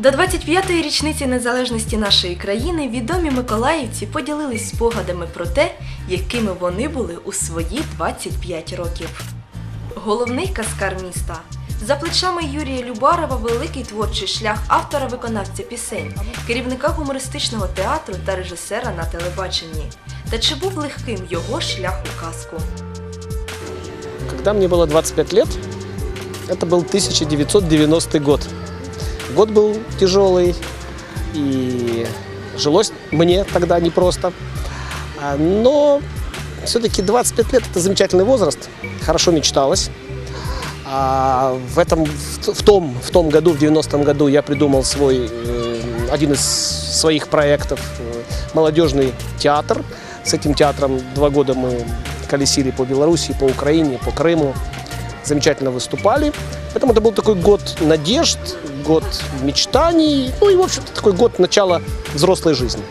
До 25-ї річниці незалежності нашої країни відомі миколаївці поділились спогадами про те, якими вони були у свої 25 років. Головний каскар міста. За плечами Юрія Любарова великий творчий шлях автора-виконавця пісень, керівника гумористичного театру та режисера на телебаченні. Та чи був легким його шлях у казку? Когда мне было 25 лет, это был 1990 год. Год был тяжелый, и жилось мне тогда непросто. А, Но все-таки 25 лет – это замечательный возраст, хорошо мечталось. А в, этом, в, том, в том году, в 90-м году, я придумал свой, э, один из своих проектов э, – молодежный театр. С этим театром два года мы колесили по Беларуси, по Украине, по Крыму. Замечательно выступали. Поэтому это был такой год надежд, год мечтаний, ну и, в общем-то, такой год начала взрослой жизни.